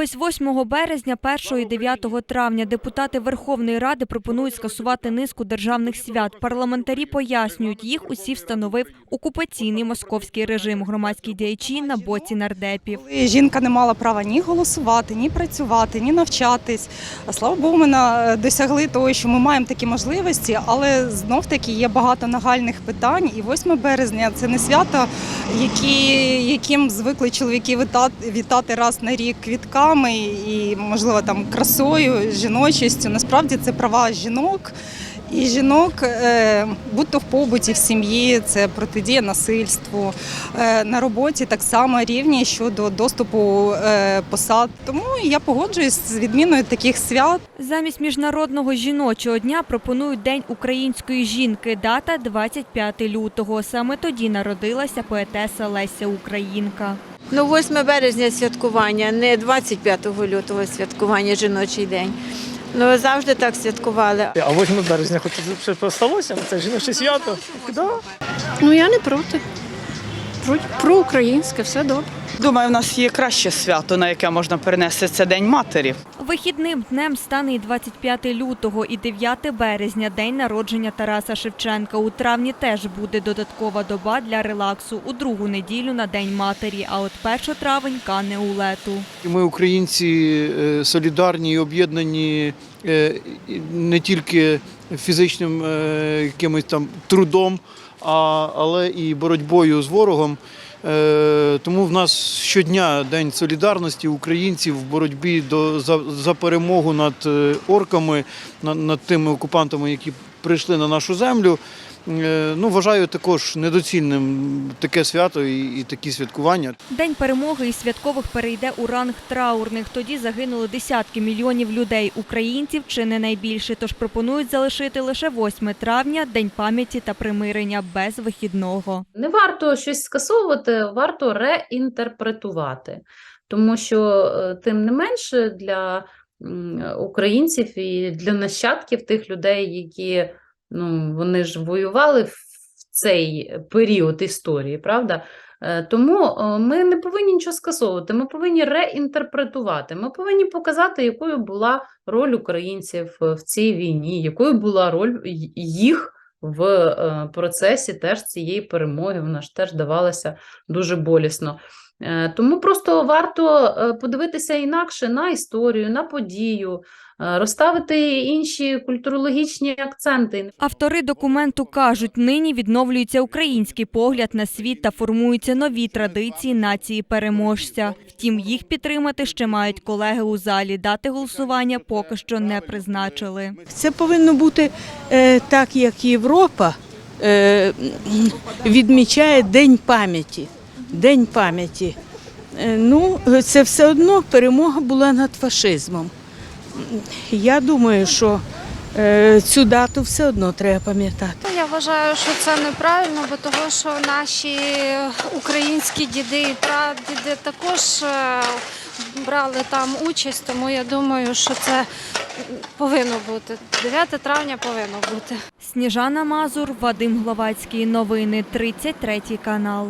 Замість 8 березня, 1 і 9 травня депутати Верховної Ради пропонують скасувати низку державних свят. Парламентарі пояснюють, їх усі встановив окупаційний московський режим. Громадські діячі на боці нардепів. Жінка не мала права ні голосувати, ні працювати, ні навчатись. Слава Богу, ми на- досягли того, що ми маємо такі можливості, але знов таки є багато нагальних питань. І 8 березня це не свято, які, яким звикли чоловіки вітати, раз на рік квітками і, можливо, там красою, жіночістю. Насправді це права жінок. І жінок, е, будь-то в побуті, в сім'ї, це протидія насильству. Е, На роботі так само рівні щодо доступу е, посад. Тому я погоджуюсь з відміною таких свят. Замість міжнародного жіночого дня пропонують День української жінки. Дата 25 лютого. Саме тоді народилася поетеса Леся Українка. Ну, 8 березня святкування, не 25 лютого святкування, жіночий день. Ну, завжди так святкували. А 8 березня хоч це сталося, це жіноче свято. Да. Ну я не проти. Про, проукраїнське, все добре. Думаю, в нас є краще свято, на яке можна перенести це День матері. Вихідним днем стане і 25 лютого, і 9 березня, день народження Тараса Шевченка. У травні теж буде додаткова доба для релаксу у другу неділю на День матері. А от 1 травень кане у лету. Ми, українці, е, солідарні і об'єднані е, не тільки фізичним е, якимось там трудом, а, але і боротьбою з ворогом. Е, Тому в нас щодня день солідарності українців в боротьбі до за, за перемогу над е, орками, над, над тими окупантами, які прийшли на нашу землю. Е, Ну, вважаю також недоцільним таке свято і, і такі святкування. День перемоги і святкових перейде у ранг траурних. Тоді загинули десятки мільйонів людей, українців чи не найбільше. Тож пропонують залишити лише 8 травня День пам'яті та примирення без вихідного. Не варто щось скасовувати, варто реінтерпретувати, тому що е, тим не менше для українців і для нащадків тих людей, які ну, вони ж воювали в цей період історії, правда? Е, Тому е, ми не повинні нічого скасовувати, ми повинні реінтерпретувати. Ми повинні показати, якою була роль українців е, в цій війні, якою була роль їх в е, процесі теж цієї перемоги. Вона ж теж давалася дуже болісно. Е, Тому просто варто е, подивитися інакше на історію, на подію, е, розставити інші культурологічні акценти. Автори документу кажуть, нині відновлюється український погляд на світ та формуються нові традиції нації переможця. Втім, їх підтримати ще мають колеги у залі. Дати голосування поки що не призначили. Це повинно бути так, як Європа відмічає День пам'яті. День пам'яті. Е, ну, це все одно перемога була над фашизмом. Я думаю, що е, цю дату все одно треба пам'ятати. Я вважаю, що це неправильно, бо того, що наші українські діди і прадіди також е, брали там участь, тому я думаю, що це повинно бути. 9 травня повинно бути. Сніжана Мазур, Вадим Гловацький. Новини 33 канал.